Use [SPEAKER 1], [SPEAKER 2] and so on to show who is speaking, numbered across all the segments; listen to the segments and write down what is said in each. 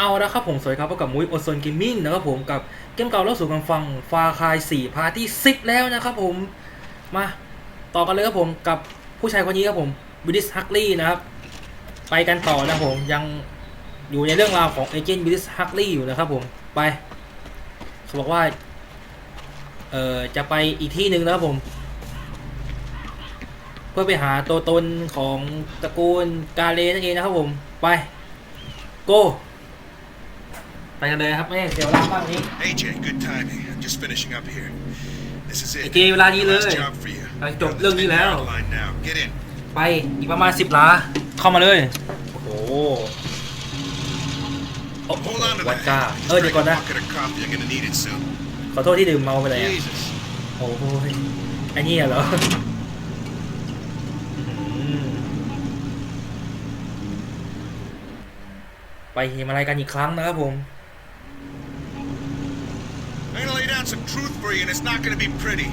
[SPEAKER 1] เอาละครับผมสวัสดีครับพบกับมุ้ยโอโซนเกมมิ่งนะครับผมกับเกมเก่าเล่าสู่กันฟังฟาคาย4พาร์ที่10แล้วนะครับผมมาต่อกันเลยครับผมกับผู้ชายคนนี้ครับผมบิดิสฮักลีนะครับไปกันต่อนะผมยังอยู่ในเรื่องราวของเอเจนต์บิดิสฮักลีอยู่นะครับผมไปเขาบอกว่าเอ่อจะไปอีกที่หนึ่งนะครับผม เพื่อไปหาตัวตนของตระกูลกาเลนั่นเองนะครับผมไปโก ไปกันเลยครับไม่ให้เสียเวลามากนี้
[SPEAKER 2] AJ, good timing. I'm just finishing up here. This is it.
[SPEAKER 1] ไอ้เจเวลานี้เลย
[SPEAKER 2] Last job for you.
[SPEAKER 1] ไปจบเรื่องนี้แล้ว
[SPEAKER 2] Line now. Get in.
[SPEAKER 1] ไปอีกประมาณสิบล้าเข้ามาเลย โอ้โหโอ้โห
[SPEAKER 2] Hold on to
[SPEAKER 1] วัด
[SPEAKER 2] that.
[SPEAKER 1] ก้า
[SPEAKER 2] Just
[SPEAKER 1] เออเดี๋ยว
[SPEAKER 2] drank
[SPEAKER 1] ก่อน
[SPEAKER 2] a
[SPEAKER 1] นะ
[SPEAKER 2] bucket of coffee. I'm gonna need it soon.
[SPEAKER 1] ขอโทษที่ดื่มเมาไปเลยอะ
[SPEAKER 2] Jesus.
[SPEAKER 1] โอ้โหไอ้นี่เหรออืมไปหิมาลัยกันอีกครั้งนะครับผม
[SPEAKER 2] down some truth for you, and it's not gonna be pretty.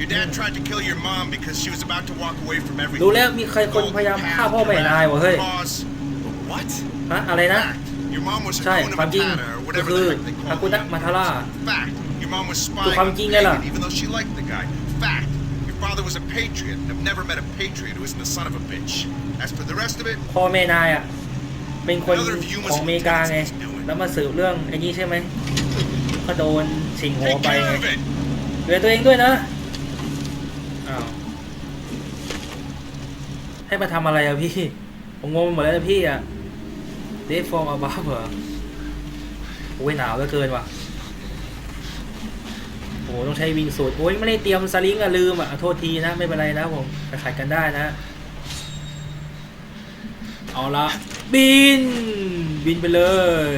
[SPEAKER 2] Your dad tried to kill your mom because she was about to walk away from everything.
[SPEAKER 1] ดูแล้วมีใครคนพยายามฆ่าพ่อแม่นายวะเฮ้ย
[SPEAKER 2] Cause. What?
[SPEAKER 1] ฮะอะไรนะ
[SPEAKER 2] Fact. Your mom was
[SPEAKER 1] ใช่
[SPEAKER 2] Hakuna
[SPEAKER 1] ความจริง
[SPEAKER 2] Matata or
[SPEAKER 1] ก็
[SPEAKER 2] whatever
[SPEAKER 1] คือ
[SPEAKER 2] the heck they
[SPEAKER 1] ฮา
[SPEAKER 2] call
[SPEAKER 1] กุนะ
[SPEAKER 2] it.
[SPEAKER 1] มาทาร่า
[SPEAKER 2] Fact. Your mom was
[SPEAKER 1] ดู
[SPEAKER 2] spying
[SPEAKER 1] ความ
[SPEAKER 2] on
[SPEAKER 1] จริงไงล่ะ
[SPEAKER 2] David, even though she liked the guy. Fact. Your father was a patriot. and I've never met a patriot who isn't the son of a bitch. As for the rest of it,
[SPEAKER 1] พ่อแม่นายอ่ะ เป็นคนของอเมริกาไง แล้วมาสืบเรื่องไอ้นี่ใช่ไหม ก็โดนสิงหัว
[SPEAKER 2] take
[SPEAKER 1] ไป
[SPEAKER 2] care
[SPEAKER 1] ไง
[SPEAKER 2] of it.
[SPEAKER 1] เหลือตัวเองด้วยนะอ้าวให้มาทำอะไรอะพี่ ผมงงไปหมดแล้วนะพี่อะเดฟฟอร์มอาบ้าเหรอโอ้ยหนาวเหลือเกินว่ะโอ้ต้องใช้วิงสูตรโอ้ยไม่ได้เตรียมสลิงอะลืมอะโทษทีนะไม่เป็นไรนะผมขัดกันได้นะ เอาละบิน บินไปเลย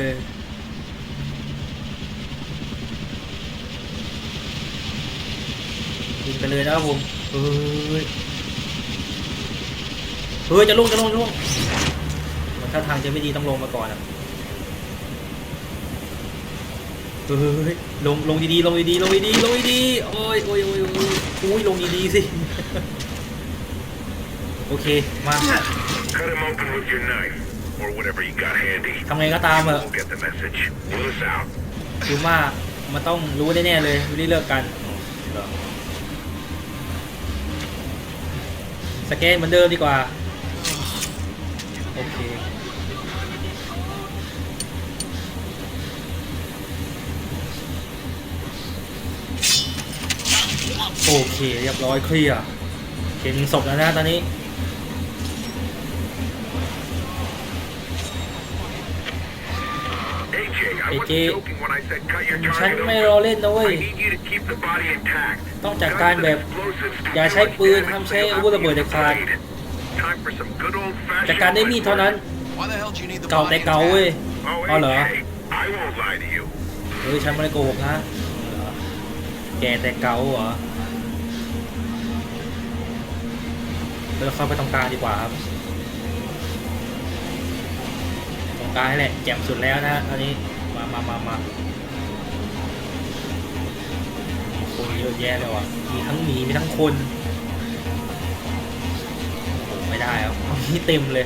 [SPEAKER 1] บิน ไปเลยนะครับผมเฮ้ยเฮ้ยจะลงจะลงจะลงมันท่าทางจะไม่ดีต้องลงมาก่อนอะเฮ้ยลงลงดีๆลงดีๆลงดีๆลงดีๆโอ้ยโอ้ยโอ้ยโอ้ยอุ้ยลงดีๆสิโอเคมาทำไงก็ตามเถอะคือว่ามันต้องรู้แน่ๆเลยไม่ได้เลิกกันเหรอ สแกนเหมือนเดิมดีกว่า โอเคโอเค เรียบร้อยเคลียร์เห็นศพแล้วนะตอนนี้
[SPEAKER 3] AJ, I
[SPEAKER 1] AJ,
[SPEAKER 3] wasn't joking when I said cut your
[SPEAKER 1] ฉัน
[SPEAKER 3] target
[SPEAKER 1] ไม่
[SPEAKER 3] open.
[SPEAKER 1] รอเล่นนะเว้ย
[SPEAKER 3] I need you to keep the body intact.
[SPEAKER 1] ต้องจัดการแบบ อย่าใช้ปืนห้ามใช้อาวุธระเบิดเด็ดขาด
[SPEAKER 3] Time for some good old-fashioned
[SPEAKER 1] จัดการได้มีดเท่านั้น
[SPEAKER 2] Why the hell do you need the
[SPEAKER 1] เก่าแต่เก่าเว้ย
[SPEAKER 3] Oh,
[SPEAKER 1] เอาเหรอ
[SPEAKER 3] AJ, I won't lie to you.
[SPEAKER 1] เฮ้ยฉันไม่ได้โกหกนะเหรอแกแต่เก่าเหรอเราเข้าไปตรงกลางดีกว่าครับตรงกลางนี่แหละแจ่มสุดแล้วนะอันนี้ มามามามาคนเยอะแยะเลยว่ะ มีทั้งหมีมีทั้งคนโอ้ไม่ได้ครับนี่เต็มเลย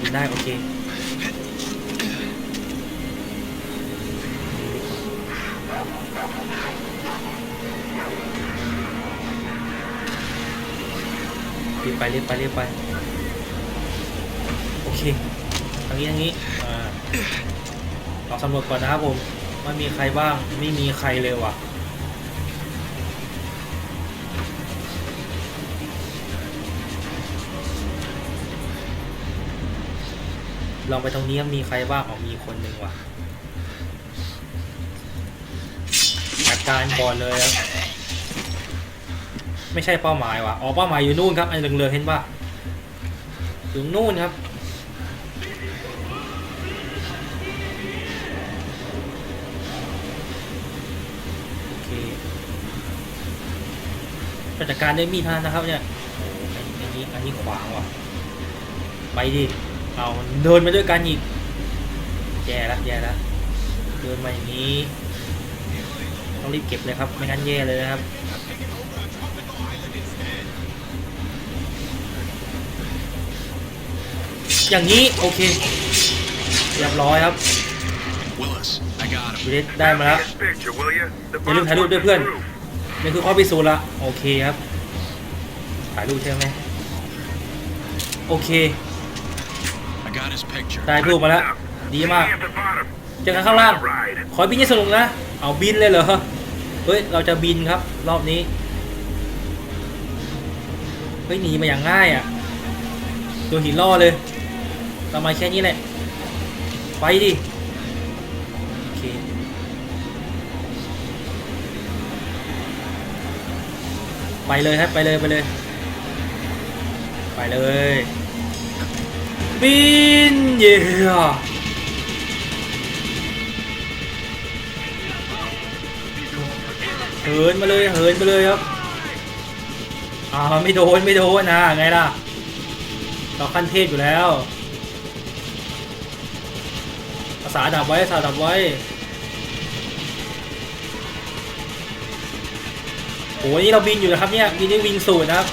[SPEAKER 1] ยิงได้ โอเครีบไปรีบไปรีบไป โอเคางนี้ทางนี้อ่าเราสำรวจก่อนนะครับผมว่ามีใครบ้างไม่มีใครเลยว่ะลองไปตรงนี้มีใครบ้างอ๋อมีคนหนึ่งว่ะจัดการก่อนเลยครับไม่ใช่เป้าหมายว่ะอ๋อเป้าหมายอยู่นู่นครับไอ้เหลืองๆเห็นป่ะอยู่นู่นครับ จัดการด้วยมีดเท่านั้นนะครับเนี่ยโอ้โหอันนี้อันนี้ขวางว่ะ ไปดิ เอาเดินมาด้วยกันอีกแย่แล้วแย่แล้วเดินมาอย่างนี้ ต้องรีบเก็บเลยครับ ไม่งั้นแย่เลยนะครับอย่างนี้ โอเค เรียบร้อยครับ
[SPEAKER 2] Willis, I got him.
[SPEAKER 1] วิดิสได้มาแล้ว
[SPEAKER 3] This picture, will you? The
[SPEAKER 1] อย่าลืม
[SPEAKER 3] box
[SPEAKER 1] ถ่ายรูปด้วย
[SPEAKER 3] wants
[SPEAKER 1] เพื่อน
[SPEAKER 3] proof.
[SPEAKER 1] นี่คือข้อพิสูจน์ละโอเคครับถ่ายรูปใช่ไหมโอเค
[SPEAKER 2] I got his picture.
[SPEAKER 1] ได้รูปมาแล้ว ดีมาก
[SPEAKER 3] See at the bottom.
[SPEAKER 1] เจอกันข้างล่าง
[SPEAKER 3] Ride.
[SPEAKER 1] ขอให้บินให้สนุกนะ เอาบินเลยเหรอ เฮ้ย เราจะบินครับ รอบนี้ เฮ้ย หนีมาอย่างง่ายอะโดนหินล่อเลยเรามาแค่นี้แหละ ไปดิ ไปเลยครับไปเลยไปเลย ไปเลยบินเย่เหินมาเลยเหินไปเลยครับอ่าไม่โดนไม่โดนนะไงล่ะเราขั้นเทพอยู่แล้วภาษาดับไว้ภาษาดับไว้ อ้ยนี่เราบินอยู่นะครับเนี่ยบินด้วยวิงสูตรนะครับ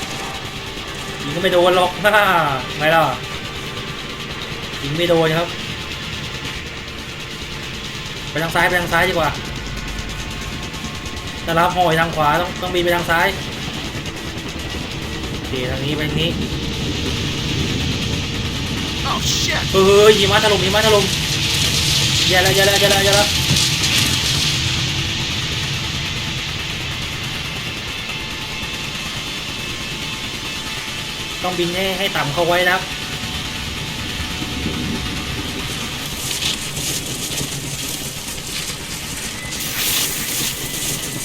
[SPEAKER 1] ยิงก็ไม่โดนหรอกฮ่าไงล่ะยิงไม่โดนครับ ไปทางซ้ายไปทางซ้ายดีกว่าถ้ารับหอยทางขวาต้องต้องบินไปทางซ้ายโอเคทางนี้ไปทางนี้
[SPEAKER 2] Oh shit!
[SPEAKER 1] เออหิมะถล่มหิมะถล่มแย่แล้วแย่แล้วแย่แล้วแย่แล้ว ต้องบินให้ให้ต่ำเข้าไว้นะครับ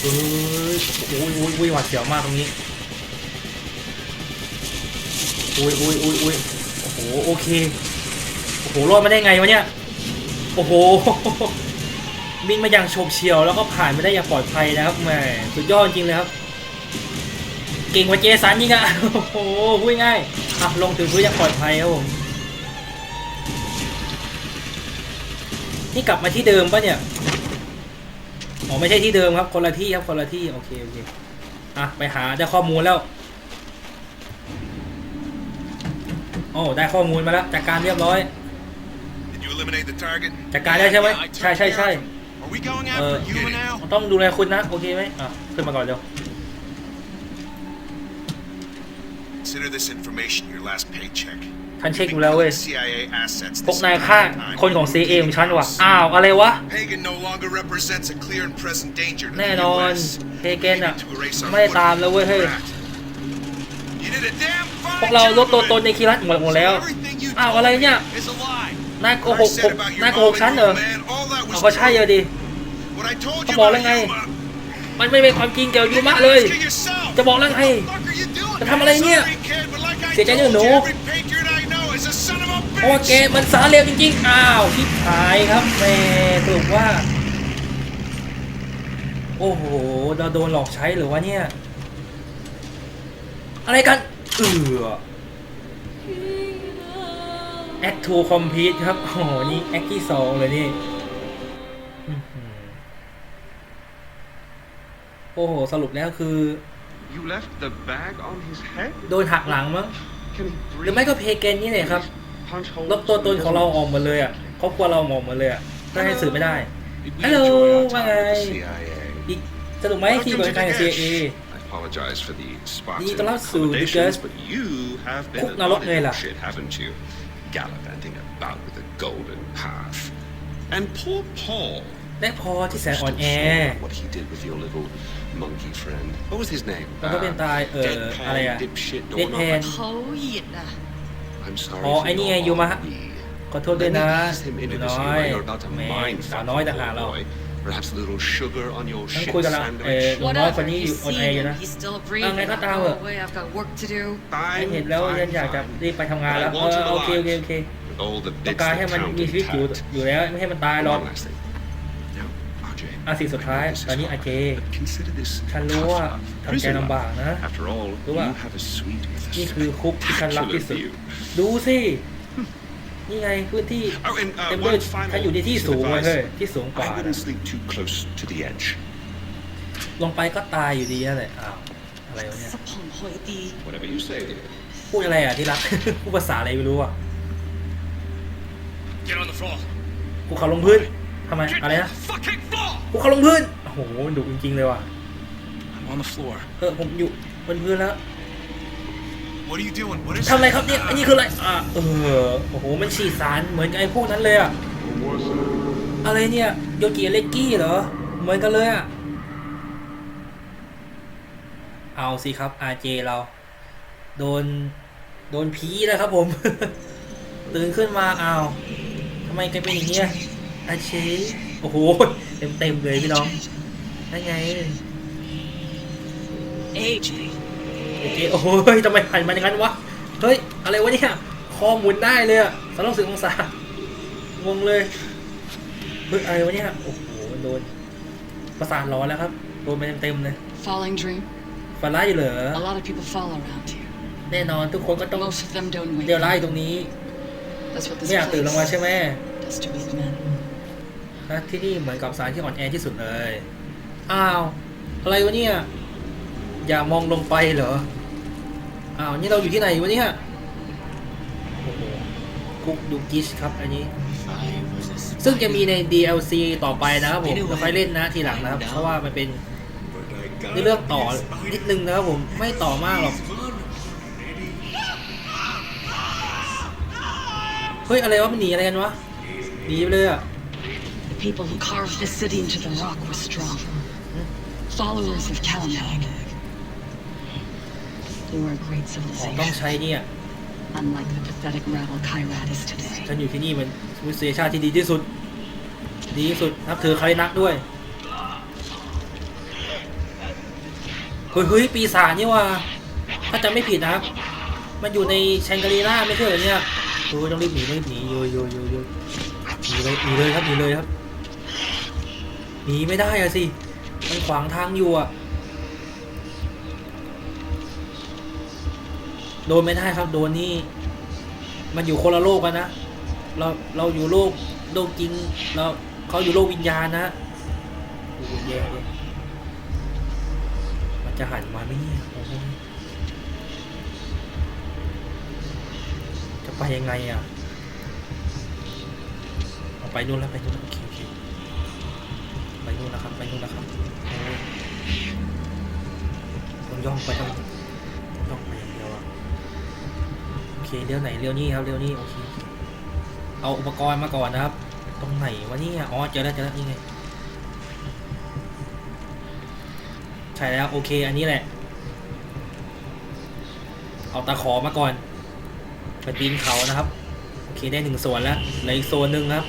[SPEAKER 1] เออโอ้ยโอ้ยโอ้ยหวาดเสียวมากตรงนี้โอ้ยโอ้ยโอ้ยโอ้ยโอ้โหโอเคโอ้โหรอดมาได้ไงวะเนี่ยโอ้โหบินมาอย่างโฉบเฉี่ยวแล้วก็ผ่านมาได้อย่างปลอดภัยนะครับแหมสุดยอดจริงเลยครับ เก่งกว่าเจสันยิ่งอะโอ้โหพูดง่ายอะลงถึงพื้นอย่างปลอดภัยครับผม นี่กลับมาที่เดิมปะเนี่ย อ๋อไม่ใช่ที่เดิมครับ คนละที่ครับคนละที่ โอเคโอเค อะไปหาได้ข้อมูลแล้ว โอ้ได้ข้อมูลมาแล้วจากการเรียบร้อย
[SPEAKER 2] Did you eliminate the target?
[SPEAKER 1] จัดการได้ใช่ไหม
[SPEAKER 2] Yeah, I took
[SPEAKER 1] ใช่ใช่ใช่
[SPEAKER 2] care of him. Are we going
[SPEAKER 1] เออ
[SPEAKER 2] after Yuma now?
[SPEAKER 1] ต้องดูแลคุณนะ โอเคไหมอะขึ้นมาก่อนเดี๋ยว
[SPEAKER 2] Consider this information your last paycheck.
[SPEAKER 1] ฉันเช็คดูแล้วเว้ย
[SPEAKER 2] CIA assets
[SPEAKER 1] พวกนายฆ่าคนของ CIA ของฉันว่ะ อ้าว อะไรวะ
[SPEAKER 2] Hagen no longer represents a clear and present danger to
[SPEAKER 1] แน่
[SPEAKER 2] the
[SPEAKER 1] นอน
[SPEAKER 2] US.
[SPEAKER 1] เฮเกนอะ
[SPEAKER 2] We need to erase our
[SPEAKER 1] ไม่ได้ตามแล้วเว้ย เฮ้ย
[SPEAKER 2] footprint. You did a damn fine
[SPEAKER 1] พวกเราลดตัวตน
[SPEAKER 2] gentleman.
[SPEAKER 1] ในคีรัตหมดหมดแล้ว
[SPEAKER 2] So everything you
[SPEAKER 1] อ้าว
[SPEAKER 2] told
[SPEAKER 1] อะไรเนี่ย
[SPEAKER 2] is a lie.
[SPEAKER 1] นายโก
[SPEAKER 2] What
[SPEAKER 1] ห
[SPEAKER 2] I
[SPEAKER 1] ก
[SPEAKER 2] said about your
[SPEAKER 1] นายโกหก
[SPEAKER 2] mom
[SPEAKER 1] ฉัน
[SPEAKER 2] and
[SPEAKER 1] เหรอ
[SPEAKER 2] your man, all that
[SPEAKER 1] เอา
[SPEAKER 2] was
[SPEAKER 1] ก็ใช่
[SPEAKER 2] true.
[SPEAKER 1] เลยดิ
[SPEAKER 2] What I told
[SPEAKER 1] ก็
[SPEAKER 2] you
[SPEAKER 1] บอก
[SPEAKER 2] about
[SPEAKER 1] แล้วไง
[SPEAKER 2] Yuma,
[SPEAKER 1] มันไม่เป็นความจริงเกี่ยวกับยูมะเลย
[SPEAKER 2] ask yourself.
[SPEAKER 1] จะบอกแล้วไง
[SPEAKER 2] What the
[SPEAKER 1] จะทำอะไรเนี่ย เสียใจ
[SPEAKER 2] told
[SPEAKER 1] ด้วยหนู
[SPEAKER 2] you, every patriot I know is a son of a
[SPEAKER 1] เพราะว่าแกมันสารเลวจริงๆ อ้าวชิบหายครับแม่สรุปว่า โอ้โหเราโดนหลอกใช้หรือว่าเนี่ย อะไรกันเออ act to complete ครับ โอ้โห นี่ act ที่สองเลยนี่ โอ้โห สรุปแล้วคือ
[SPEAKER 4] You left the bag on his head?
[SPEAKER 1] โดนหักหลังมั้ง
[SPEAKER 4] Can he
[SPEAKER 1] หรือ
[SPEAKER 4] breathe?
[SPEAKER 1] ไม่ก็เพเกนนี่เลยครับ
[SPEAKER 4] Punch holes
[SPEAKER 1] ลบตัวตน
[SPEAKER 4] in
[SPEAKER 1] ของเรา
[SPEAKER 4] his
[SPEAKER 1] ออกหมดเลยอะครอบครัวเราออกหมดเลยอะก็ให้สืบไม่ได้
[SPEAKER 4] Did we
[SPEAKER 1] Hello,
[SPEAKER 4] enjoy our
[SPEAKER 1] bye
[SPEAKER 4] time with
[SPEAKER 1] bye.
[SPEAKER 4] the CIA?
[SPEAKER 1] อีกสนุกไหมที่บริการกับ CIA
[SPEAKER 4] I apologize for the sparks
[SPEAKER 1] Ni
[SPEAKER 4] of
[SPEAKER 1] telah su,
[SPEAKER 4] accommodations,
[SPEAKER 1] because-
[SPEAKER 4] but you have been
[SPEAKER 1] Kuk
[SPEAKER 4] an
[SPEAKER 1] nalok
[SPEAKER 4] odd
[SPEAKER 1] ngayon
[SPEAKER 4] little
[SPEAKER 1] lah.
[SPEAKER 4] shit, haven't you? Gallivanting about with a golden path. And poor Paul.
[SPEAKER 1] และพอที่แสน
[SPEAKER 4] I'm
[SPEAKER 1] อ่อน
[SPEAKER 4] still
[SPEAKER 1] แอ
[SPEAKER 4] sore about what he did with your little monkey friend. What was his name?
[SPEAKER 1] มันก็เป็นตายเอ่อ
[SPEAKER 4] Deadpan,
[SPEAKER 1] อะไรอะ
[SPEAKER 4] dipshit,
[SPEAKER 1] Deadpan
[SPEAKER 4] doorknob.
[SPEAKER 5] เขาหยิดอะ
[SPEAKER 4] I'm sorry
[SPEAKER 1] อ๋อ
[SPEAKER 4] for
[SPEAKER 1] ไอ้นี่
[SPEAKER 4] your
[SPEAKER 1] ไงยูมะ
[SPEAKER 4] ennui.
[SPEAKER 1] ขอโทษด้วยนะ
[SPEAKER 4] Let me ease him
[SPEAKER 1] หนู
[SPEAKER 4] into this
[SPEAKER 1] น้อย
[SPEAKER 4] humor you're about to
[SPEAKER 1] แหม่
[SPEAKER 4] mind
[SPEAKER 1] สาว
[SPEAKER 4] fat
[SPEAKER 1] น้อย
[SPEAKER 4] for
[SPEAKER 1] ต่างหาก
[SPEAKER 4] the
[SPEAKER 1] เรา
[SPEAKER 4] boy. Perhaps a little sugar on your
[SPEAKER 1] ทั้ง
[SPEAKER 4] shit
[SPEAKER 1] คุยกันละเออ
[SPEAKER 4] sandwich.
[SPEAKER 1] หนูน้อยคนนี้อยู่ออนแอร์อยู่นะ
[SPEAKER 5] He's still
[SPEAKER 1] เอา
[SPEAKER 5] breathing.
[SPEAKER 1] ไงก็ตาม
[SPEAKER 5] I'll
[SPEAKER 1] เถ
[SPEAKER 5] go
[SPEAKER 1] อะ
[SPEAKER 5] away. I've got work to do.
[SPEAKER 1] ไม่
[SPEAKER 4] Fine,
[SPEAKER 1] เห็นแล้ว
[SPEAKER 4] fine,
[SPEAKER 1] ยันอยากจะ
[SPEAKER 4] fine.
[SPEAKER 1] รีบไปทำงาน
[SPEAKER 4] But I
[SPEAKER 1] แล้วเอ
[SPEAKER 4] want
[SPEAKER 1] อ
[SPEAKER 4] you
[SPEAKER 1] โอเค
[SPEAKER 4] alive.
[SPEAKER 1] โอเคโอเค
[SPEAKER 4] With all the
[SPEAKER 1] ต้อง
[SPEAKER 4] bits
[SPEAKER 1] การ
[SPEAKER 4] that
[SPEAKER 1] ให้มัน
[SPEAKER 4] count
[SPEAKER 1] มีชีวิตอยู่
[SPEAKER 4] intact.
[SPEAKER 1] อยู่แล้วไม่ให้มันตายหรอก
[SPEAKER 4] One last thing. Now, RJ,
[SPEAKER 1] อะสิ่งสุดท้าย
[SPEAKER 4] I know this is
[SPEAKER 1] ตอนนี้
[SPEAKER 4] hard,
[SPEAKER 1] อาเจ
[SPEAKER 4] but consider this
[SPEAKER 1] ฉันรู้
[SPEAKER 4] tough
[SPEAKER 1] ว่า
[SPEAKER 4] love,
[SPEAKER 1] ทำใจ
[SPEAKER 4] prison
[SPEAKER 1] ลำบาก
[SPEAKER 4] love.
[SPEAKER 1] นะ
[SPEAKER 4] After all,
[SPEAKER 1] รู้ว่า
[SPEAKER 4] you have a suite with a
[SPEAKER 1] นี่คือคุกที่ฉันรักที่สุด
[SPEAKER 4] spectacular view.
[SPEAKER 1] ดูสินี่ไงพื้นที่
[SPEAKER 4] Oh, and, uh,
[SPEAKER 1] เต็มด้วย
[SPEAKER 4] one final
[SPEAKER 1] ฉันอยู่ในที่
[SPEAKER 4] piece of
[SPEAKER 1] สูงเลย
[SPEAKER 4] advice.
[SPEAKER 1] เฮ้ยที่สูงกว่า
[SPEAKER 4] I wouldn't sleep too close to the edge.
[SPEAKER 1] ลงไปก็ตายอยู่ดีนั่นแหละอ้าวอะไรวะเนี่ย
[SPEAKER 5] สะพองหอยดี
[SPEAKER 4] Whatever you say, dear.
[SPEAKER 1] พูดอะไรอะที่รักพูดภาษาอะไรไม่รู้อะ
[SPEAKER 3] Get on the floor.
[SPEAKER 1] กูเขาลงพื้น ทำไม อะไรนะ
[SPEAKER 3] Fucking floor!
[SPEAKER 1] กูเขาลงพื้น โอ้โหมันดุจริงๆเลยว่ะ
[SPEAKER 3] I'm on the floor.
[SPEAKER 1] เออผมอยู่บนพื้นแล้ว
[SPEAKER 2] What are you doing? What is
[SPEAKER 1] ทำอะไรครับเนี่ยอันนี้คืออะไร อ่าเออ โอ้โห มันฉีดสารเหมือนกับไอ้พวกนั้นเลยอะอะไรเนี่ยโยกิเล็กกี้เหรอ เหมือนกันเลยอะเอาสิครับ RJ เรา โดน โดนผีนะครับผม ตื่นขึ้นมาอ้าวทำไมแกเป็นอย่างเงี้ย อาเชโอ้โห เต็มเต็มๆเลยพี่น้องนั่นไง
[SPEAKER 5] AJ.
[SPEAKER 1] โอเคโอ้โหทำไมหันมาอย่างนั้นวะ เฮ้ย อะไรวะเนี่ยคอหมุนได้เลยอะสามร้อยสิบองศางงเลยเฮ้ยอะไรวะเนี่ย โอ้โหมันโดน ประสาทร้อนแล้วครับ โดนไปเต็มๆเลย
[SPEAKER 5] Falling dream.
[SPEAKER 1] ฝันร้ายอยู่เหรอ
[SPEAKER 5] A lot of people fall around here.
[SPEAKER 1] แน่นอนทุกคนก็ต้อง
[SPEAKER 5] Most of them don't wake
[SPEAKER 1] เดี๋ยวร้าย
[SPEAKER 5] up.
[SPEAKER 1] ตรงนี้
[SPEAKER 5] That's what this
[SPEAKER 1] ไม่อยากตื่นลงมา
[SPEAKER 5] place
[SPEAKER 1] ใช่ไหม
[SPEAKER 5] does to weak men.
[SPEAKER 1] นะที่นี่เหมือนกับสารที่อ่อนแอที่สุดเลย อ้าว อะไรวะเนี่ย อย่ามองลงไปเหรอ อ้าว นี่เราอยู่ที่ไหนวะเนี่ยโอ้โหคุกดูกิชครับอันนี้ ซึ่งจะมีใน DLC ต่อไปนะครับผมจะค่อยเล่นนะทีหลังนะครับ เพราะว่ามันเป็นในเรื่องต่อนิดนึงนะครับผม ไม่ต่อมากหรอก เฮ้ย อะไรวะมันหนีอะไรกันวะ หนีไปเลยอะ
[SPEAKER 5] people who carved this city into the rock were strong. Followers of Kalamag. They were a great
[SPEAKER 1] ของต้อง
[SPEAKER 5] civilization,
[SPEAKER 1] ใช้เนี่ย
[SPEAKER 5] unlike the pathetic rabble Kairat is
[SPEAKER 1] ฉัน
[SPEAKER 5] today.
[SPEAKER 1] อยู่ที่นี่มันมนุษยชาติที่ดีที่สุด ดีที่สุดนับถือใครนักด้วยเฮ้ยเฮ้ยปีศาจนี่ว่า ถ้าจำไม่ผิดนะครับ มันอยู่ในแชงกรีล่าไม่ใช่เหรอเนี่ยโอ้ยต้องรีบหนีต้องรีบหนีโยโยโยโยหนีเลยหนีเลยครับหนีเลยครับ หนีไม่ได้อะสิ มันขวางทางอยู่อะโดนไม่ได้ครับ โดนนี่ มันอยู่คนละโลกกันนะ เราเราอยู่โลกโลกจริง เราเขาอยู่โลกวิญญาณนะโอ้โหแย่เลยมันจะหันมาไหมเนี่ยจะไปยังไงอะ เอาไปนู่นแล้วไปนู่นโอเค ไปนู่นแล้วครับ ไปนู่นแล้วครับโอ้ยต้องย่องไปต้องย่องไปอย่างเดียวอะโอเคเลี้ยวไหนเลี้ยวนี่ครับเลี้ยวนี่โอเคโอเอาอุปกรณ์มาก่อนนะครับ ตรงไหนวะเนี่ยอ๋อเจอแล้วเจอแล้วนี่ไงใช่แล้วโอเคอันนี้แหละ เอาตะขอมาก่อนไปปีนเขานะครับ โอเคได้หนึ่งส่วนแล้วเหลืออีกโซนหนึ่งครับ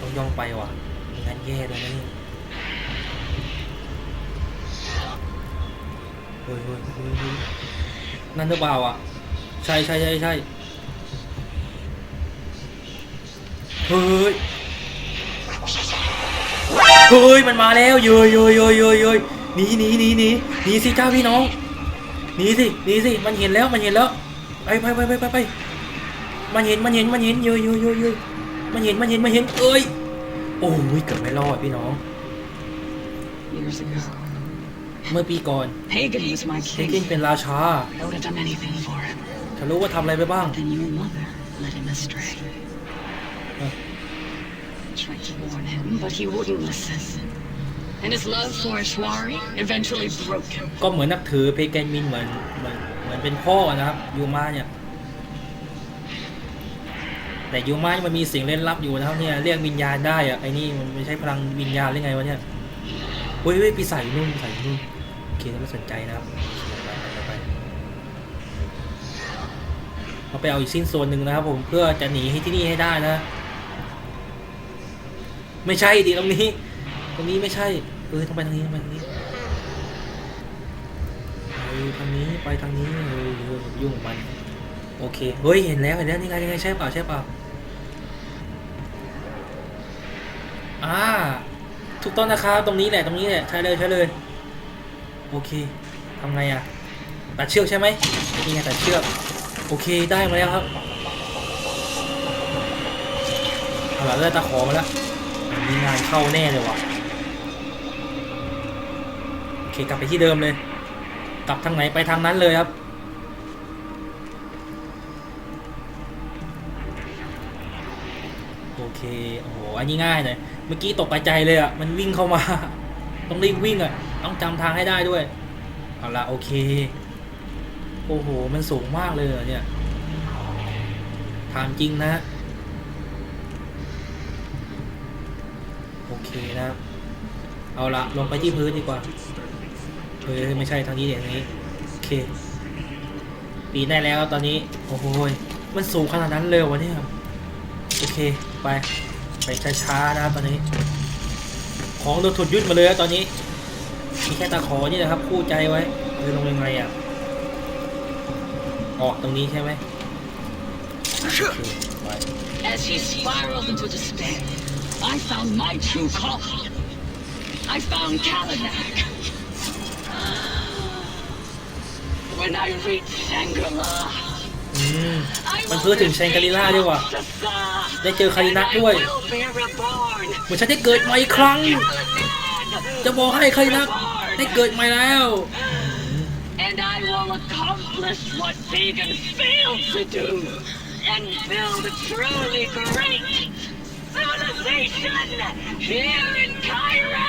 [SPEAKER 1] ต้องย่องไปว่ะ งั้นแย่เลยนะนี่เฮ้ยเฮ้ยเฮ้ยเฮ้ยนั่นหรือเปล่าอะ ใช่ใช่ใช่ใช่เฮ้ย เฮ้ย มันมาแล้วเยยเยยเยยเยยเยยหนีหนีหนีหนีหนีสิเจ้าพี่น้อง หนีสิหนีสิ มันเห็นแล้ว มันเห็นแล้ว ไปไปไปไปไปไปมันเห็น มันเห็น มันเห็นเยยเยยเยยเยยมันเห็น มันเห็น มันเห็น เอ้ย โอ้ยเกือบไม่รอดพี่น้อง
[SPEAKER 5] Years ago,
[SPEAKER 1] เมื่อปีก่อน
[SPEAKER 5] Hagen was my
[SPEAKER 1] เทคิน
[SPEAKER 5] king.
[SPEAKER 1] เป็นราชา
[SPEAKER 5] I would have done anything for him.
[SPEAKER 1] ฉันรู้ว่าทำอะไรไปบ้าง
[SPEAKER 5] Then your mother led him astray.
[SPEAKER 1] Huh.
[SPEAKER 5] Tried to warn him, but he wouldn't listen. And his love for Ashwari eventually broke him.
[SPEAKER 1] ก็เหมือนนับถือเพแกนมินเหมือนเหมือนเหมือนเป็นพ่อนะครับยูมาเนี่ย แต่ยูมามันมีสิ่งเล่นลับอยู่นะครับเนี่ยเรียกวิญญาณได้อะไอ้นี่มันไม่ใช่พลังวิญญาณหรือไงวะเนี่ยเฮ้ยเฮ้ยปีศาจอยู่นู่นปีศาจอยู่นู่นโอเคไม่สนใจนะครับเราไปเอาอีกสิ้นส่วนหนึ่งนะครับผมเพื่อจะหนีให้ที่นี่ให้ได้นะ ไม่ใช่ดิตรงนี้ ตรงนี้ไม่ใช่เออต้องไปทางนี้ต้องไปทางนี้ไปทางนี้ไปทางนี้เฮ้ยยุ่งมันโอเค เฮ้ย เห็นแล้ว เห็นแล้ว นี่ไง นี่ไง ใช่เปล่า ใช่เปล่า อ่าถูกต้องนะครับตรงนี้แหละตรงนี้แหละใช่เลยใช่เลยโอเคทำไงอะตัดเชือกใช่ไหมนี่ไงตัดเชือกโอเคได้มาแล้วครับเอาละได้ตะขอมาแล้วมีงานเข้าแน่เลยว่ะโอเคกลับไปที่เดิมเลย กลับทางไหนไปทางนั้นเลยครับโอเคโอ้โหอันนี้ง่ายเลย มื่อกี้ตกใจเลยอะ มันวิ่งเข้ามา ต้องรีบวิ่งอะ ต้องจำทางให้ได้ด้วย เอาละโอเค โอ้โห มันสูงมากเลยเนี่ยถามจริงนะ โอเคนะ เอาละลงไปที่พื้นดีกว่า เฮ้ยไม่ใช่ทางนี้เดี๋ยวทางนี้ โอเค ปีนได้แล้วตอนนี้ โอ้โห มันสูงขนาดนั้นเลยวะเนี่ย โอเค ไป ไปช้าๆนะครับตอนนี้ ของโดนถุดยึดมาเลยตอนนี้มีแค่ตะขอนี่แหละครับ คู่ใจไว้คือลงยังไงอะ ออกตรงนี้ใช่ไหมโอเคไป
[SPEAKER 5] As he spiraled into despair, I found my true calling. I found Kalanak. When I reached Shangri-La,
[SPEAKER 1] ม
[SPEAKER 5] I
[SPEAKER 1] มัน
[SPEAKER 5] will
[SPEAKER 1] เพื่อถึงแชงกรีล่าด้วยว่ะ
[SPEAKER 5] refuse to thaw,
[SPEAKER 1] ได้เจอคารินัท
[SPEAKER 5] and I
[SPEAKER 1] ด้วย
[SPEAKER 5] will be reborn.
[SPEAKER 1] เหมือนฉันได้เกิดใหม่อีกครั้ง
[SPEAKER 5] Kalanak,
[SPEAKER 1] จะบอกให้คารินัทได้เกิดใหม่แล้ว
[SPEAKER 5] And I will accomplish what Pagan failed to do and build a truly great civilization here in Cairo.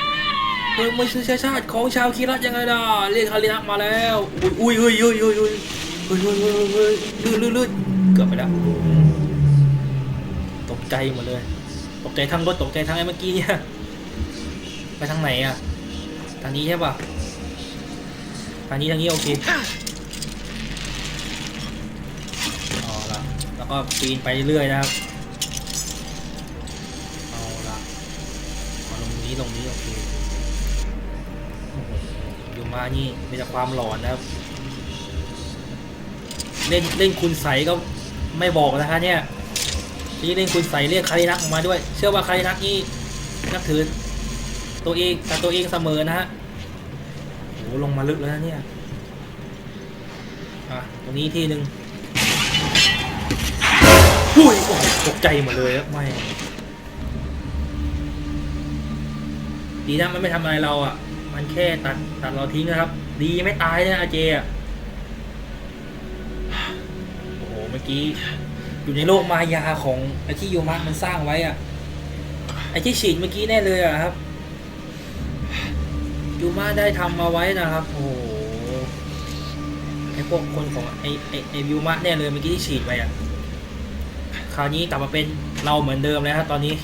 [SPEAKER 1] เฮ้ยมันคือชาติของชาวคีรัตยังไงล่ะ เรียกคารินัทมาแล้ว อุ้ยอุ้ยอุ้ยอุ้ยอุ้ย อุ้ยอุ้ยอุ้ยอุ้ยลื่นลื่นลื่นเกือบไปแล้วตกใจหมดเลย ตกใจทั้งรถตกใจทั้งไอ้เมื่อกี้เนี่ยไปทางไหนอะทางนี้ใช่ป่ะทางนี้ทางนี้โอเคเอาละแล้วก็ปีนไปเรื่อยนะครับเอาละเอาลงนี้ลงนี้โอเคอยู่มานี่มีแต่ความหลอนนะครับ เล่นเล่นคุณใสก็ไม่บอกนะคะเนี่ยที่เล่นคุณใสเรียกคารินักออกมาด้วย เชื่อว่าคารินักนี่นับถือ ตัวเองกับตัวเองเสมอนะฮะโหลงมาลึกแล้วนะเนี่ยอะตรงนี้ที่หนึ่งอุ้ยโอ้ตกใจหมดเลยครับไม่ดีนะมันไม่ทำอะไรเราอะ มันแค่ตัดตัดเราทิ้งนะครับ ดีไม่ตายนะอาเจอะ อ้โหเมื่อกี้ อยู่ในโลกมายาของไอ้ที่โยมะมันสร้างไว้อะไอ้ที่ฉีดเมื่อกี้แน่เลยอะครับโยมะได้ทำมาไว้นะครับโอ้โหไอ้พวกคนของไอ้ไอ้ไอ้ยูมะแน่เลยเมื่อกี้ที่ฉีดไปอะคราวนี้กลับมาเป็นเราเหมือนเดิมแล้วครับตอนนี้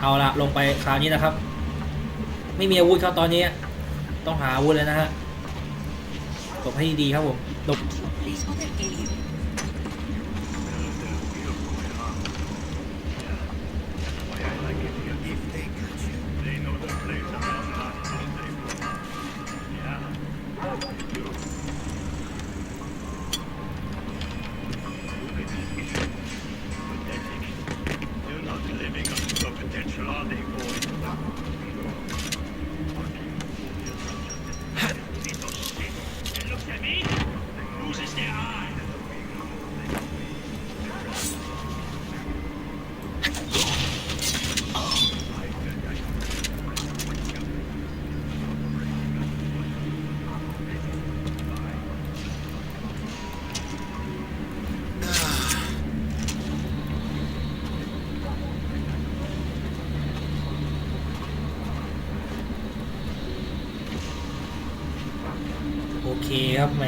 [SPEAKER 1] เอาละลงไปคราวนี้นะครับ ไม่มีอาวุธครับตอนนี้ ต้องหาอาวุธเลยนะฮะหลบให้ดีครับผมหลบ ครับแหม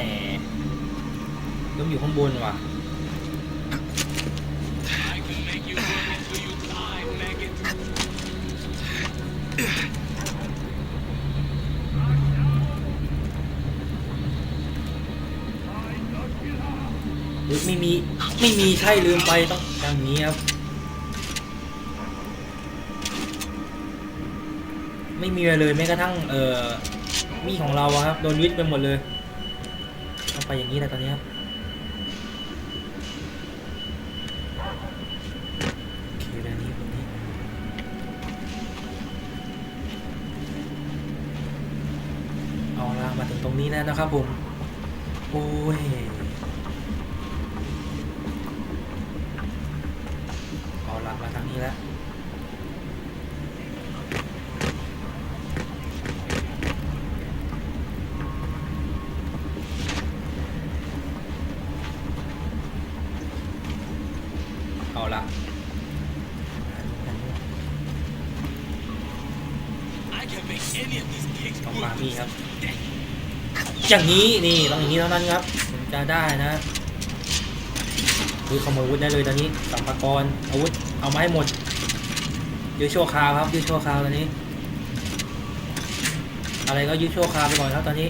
[SPEAKER 1] ต้องอยู่ข้างบนว่ะหรือไม่มี ไม่มีใช่ลืมไปต้องอย่างนี้ครับ ไม่มีอะไรเลยแม้กระทั่งเอ่อมีของเราครับ โดนยึดไปหมดเลย องไปอย่างนี้แหละตอนนี้ครับเคแบบนี้แบบนี้เอาละมาถึงตรงนี้แล้วนะครับผม โอ้ย เอาละมาทางนี้แล้ว เอาละอันนี้ ต้องมา นี่ครับ อย่างนี้นี่ต้องอย่างนี้เท่านั้นครับถึงจะได้นะคือขโมยอาวุธได้เลยตอนนี้สัมภากรอาวุธเอามาให้หมดยืดชั่วคราวครับยืดชั่วคราวตอนนี้ อะไรก็ยืดชั่วคราวไปก่อนครับตอนนี้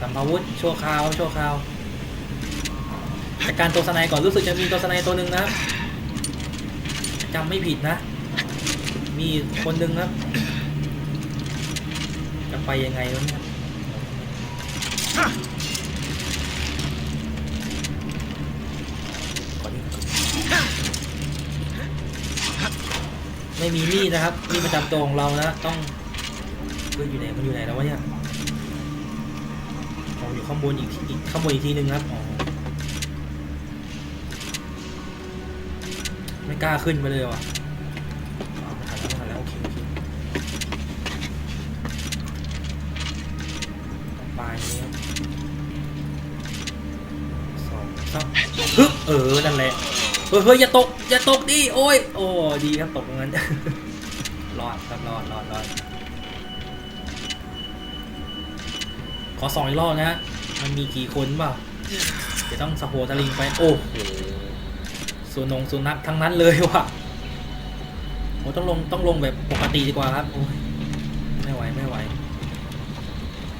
[SPEAKER 1] สัมภาวุธชั่วคราวชั่วคราวจัดการตัวสไนก่อนรู้สึกจะมีตัวสไนตัวหนึ่งนะครับจำไม่ผิดนะ มีคนหนึ่งครับจะ ไปยังไงวะเนี่ยขอนี่ก่อนไม่มีมีดนะครับมีดประจำตัวของเรานะต้องเฮ้ยอยู่ไหนมันอยู่ไหนแล้ววะเนี่ยอ๋ออยู่ข้างบนอีกทีอีกข้างบนอีกทีหนึ่งครับอ๋อไม่กล้าขึ้นไปเลยว่ะ เฮ้ยเฮ้ยอย่าตกอย่าตกดิโอ้ยโอ้ดีครับตกตรงนั้นรอดครับรอดรอดรอดขอสองอีกรอบนะฮะมันมีกี่คนเปล่าเดี๋ยวต้องสะโพตะลิงไปโอ้โหสุนงสุนัขทั้งนั้นเลยว่ะโอ้ต้องลงต้องลงแบบปกติดีกว่าครับโอ้ยไม่ไหวไม่ไหว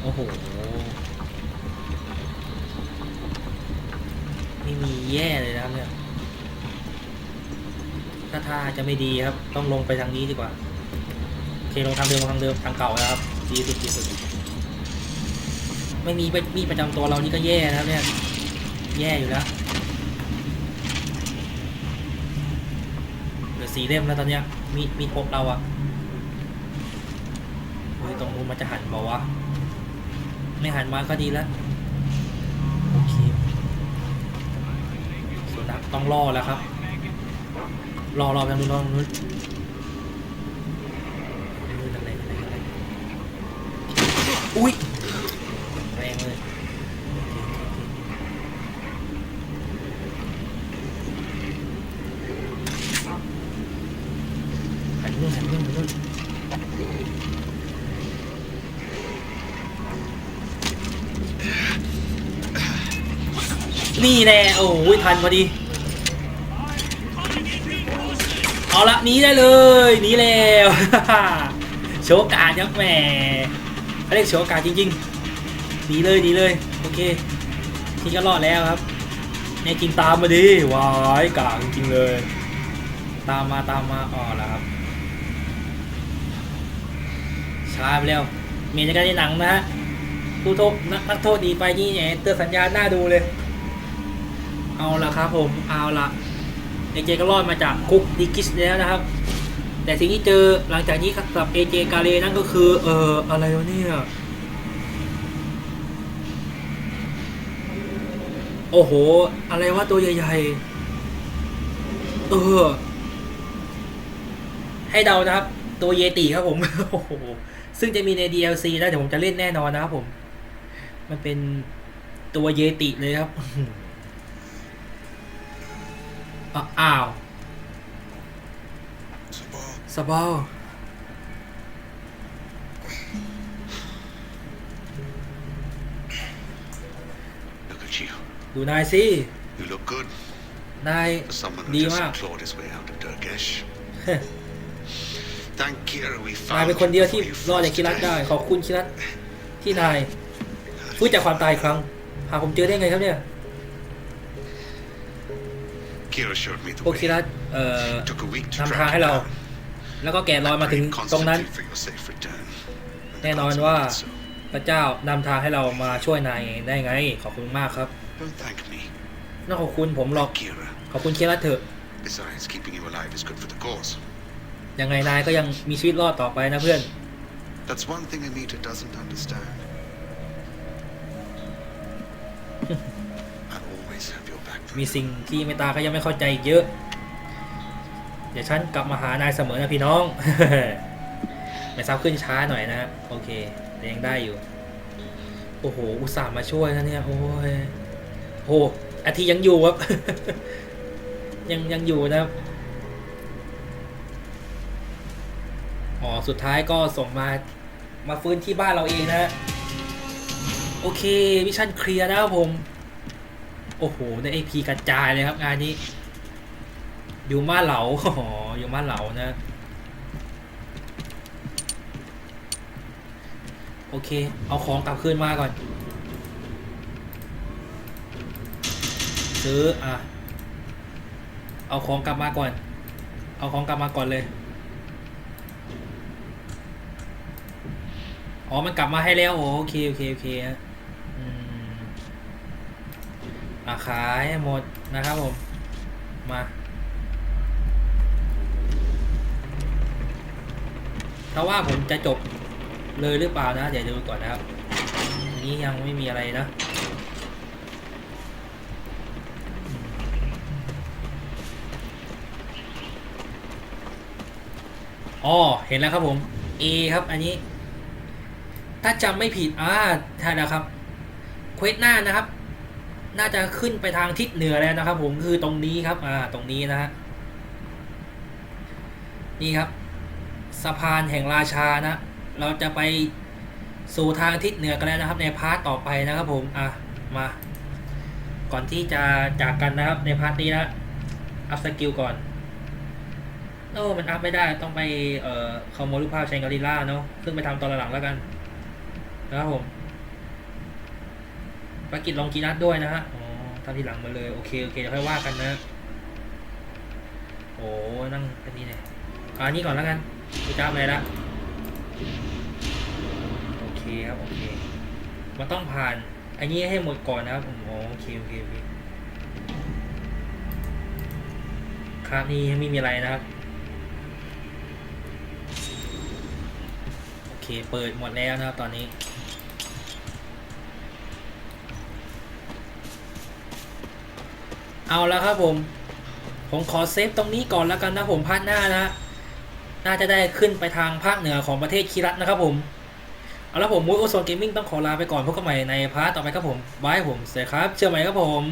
[SPEAKER 1] โอ้โหไม่มีแย่เลยนะครับเนี่ย ถ้าท่าจะไม่ดีครับ ต้องลงไปทางนี้ดีกว่าโอเคลงทางเดิมทางเดิมทางเก่าแล้วครับดีสุดดีสุดไม่มีมีประจำตัวเรานี่ก็แย่นะครับเนี่ยแย่อยู่แล้วเหลือสีเล่มแล้วตอนเนี้ยมีมีดพกเราอะเฮ้ยตรงนู้นมันจะหันบอกว่าไม่หันมาก็ดีแล้วโอเคสุนัขต้องรอแล้วครับ รอรอไปทางนู้นรอทางนู้นนู้นอะไรอะไรอะไรอุ้ยแรงเลยโอเคโอเคโอเคหันนู่นหันนู่นหันนู่นนี่แน่โอ้ยทันพอดี เอาละหนีได้เลยหนีแล้วโชว์การดครับแหมเขาเรียกโชว์การจริงๆหนีเลยหนีเลยโอเคทีก็รอดแล้วครับแน่จริงตามมาดิวายกากจริงเลย ตามมาตามมาอ๋อแล้วครับช้าไปแล้วเมียจะกันในหนังนะฮะผู้โทษนักโทษดีไปนี่แหมเตือนสัญญาณหน้าดูเลย เอาละครับผมเอาละ เอเจก็รอดมาจากคุกดิกิสแล้วนะครับ แต่สิ่งที่เจอหลังจากนี้ครับกับเอเจกาเลนั่นก็คือเอออะไรวะเนี่ยโอ้โห อะไรวะตัวใหญ่ๆ เออ ให้เดานะครับ ตัวเยติครับผม โอ้โห ซึ่งจะมีใน DLC นะเดี๋ยวผมจะเล่นแน่นอนนะครับผม มันเป็นตัวเยติเลยครับ อะอ้าว
[SPEAKER 2] Sabal,
[SPEAKER 1] สบอล
[SPEAKER 4] Look at you.
[SPEAKER 1] ดูนายสิ
[SPEAKER 4] You look good
[SPEAKER 1] นาย
[SPEAKER 4] for someone who
[SPEAKER 1] ดี
[SPEAKER 4] just
[SPEAKER 1] มาก
[SPEAKER 4] clawed his way out of Turkish. Thank Kira we
[SPEAKER 1] นาย
[SPEAKER 4] found
[SPEAKER 1] เป็นคนเดียวที่
[SPEAKER 4] before you
[SPEAKER 1] รอดจาก
[SPEAKER 4] froze
[SPEAKER 1] คิรัต
[SPEAKER 4] to
[SPEAKER 1] ได้
[SPEAKER 4] death.
[SPEAKER 1] ขอบคุณคิรัตที่นายฟื้นจากความตายอีกครั้ง หาผมเจอได้ไงครับเนี่ย
[SPEAKER 4] Kira showed me the
[SPEAKER 1] พวกคิรั
[SPEAKER 4] way.
[SPEAKER 1] ตเอ่อ
[SPEAKER 4] Took a week to
[SPEAKER 1] นำ
[SPEAKER 4] track
[SPEAKER 1] ทาง
[SPEAKER 4] you
[SPEAKER 1] ให้เรา
[SPEAKER 4] down.
[SPEAKER 1] แล้วก็แกะรอยมาถึง
[SPEAKER 4] Prayed
[SPEAKER 1] ตรงนั้น
[SPEAKER 4] constantly for your safe return. And the
[SPEAKER 1] แน่นอน
[SPEAKER 4] gods
[SPEAKER 1] ว่า
[SPEAKER 4] wanted so.
[SPEAKER 1] พระเจ้านำทางให้เรามาช่วยนายได้ไง ขอบคุณมากครับ
[SPEAKER 4] Don't thank me.
[SPEAKER 1] น่าขอบคุณผมหรอก
[SPEAKER 4] Kira.
[SPEAKER 1] ขอบคุณคิรัตเถอะ
[SPEAKER 4] Besides, keeping you alive is good for the cause.
[SPEAKER 1] ยังไงนายก็ยังมีชีวิตรอดต่อไปนะเพื่อน มีสิ่งที่เมตาก็ยังไม่เข้าใจอีกเยอะ เดี๋ยวฉันกลับมาหานายเสมอนะพี่น้องไม่ซับขึ้นช้าหน่อยนะโอเคแต่ยังได้อยู่ โอ้โห อุตส่าห์มาช่วยนะเนี่ย โอ้ยโหอาทิยังอยู่ครับ ยังยังอยู่นะครับอ๋อสุดท้ายก็ส่งมา มาฟื้นที่บ้านเราเองนะฮะโอเคมิชชั่นเคลียร์นะครับผม โอ้โหได้ไอพีกระจายเลยครับงานนี้อยู่มาเหลาอ๋ออยู่มาเหลานะ โอเค เอาของกลับคืนมาก่อน ซื้อ อะ เอาของกลับมาก่อน เอาของกลับมาก่อนเลย อ๋อ มันกลับมาให้แล้ว โอเค โอเค โอเคฮะอืม อะขายให้หมดนะครับผม มาถ้าว่าผมจะจบเลยหรือเปล่านะ เดี๋ยวดูก่อนนะครับอันนี้ยังไม่มีอะไรนะอ๋อเห็นแล้วครับผม A ครับอันนี้ ถ้าจำไม่ผิดอ่าใช่แล้วครับเควสหน้านะครับ น่าจะขึ้นไปทางทิศเหนือแล้วนะครับ ผมคือตรงนี้ครับ อ่า ตรงนี้นะฮะนี่ครับ สะพานแห่งราชานะ เราจะไปสู่ทางทิศเหนือกันแล้วนะครับ ในพาร์ทต่อไปนะครับ ผม อะ มา ก่อนที่จะจากกันนะครับ ในพาร์ทนี้นะอัพสกิลก่อนโอ้มันอัพไม่ได้ต้องไป เอ่อขโมยรูปภาพแชงกาลิล่าเนาะซึ่งไปทำตอนหลังแล้วกันนะครับผม ภารกิจลองจีนัดด้วยนะฮะอ๋อทำทีหลังมาเลย โอเค โอเค เดี๋ยวค่อยว่ากันนะ โอ้นั่งอันนี้เนี่ยอันนี้ก่อนแล้วกันไม่จ้าอะไรละโอเคครับ โอเค มันต้องผ่าน อันนี้ให้หมดก่อนนะครับผมโอเค โอเคโอเคครับนี่ไม่มีอะไรนะครับ โอเค เปิดหมดแล้วนะครับตอนนี้ เอาแล้วครับผม ผมขอเซฟตรงนี้ก่อนแล้วกันนะผมพาร์ทหน้านะน่าจะได้ขึ้นไปทางภาคเหนือของประเทศคิรัตนะครับผมเอาละผมมุ้ยโอโซนเกมมิ่งต้องขอลาไปก่อนพบกันใหม่ในพาร์ทต่อไปครับผมบายผมเสร็จครับ เชื่อไหมครับผม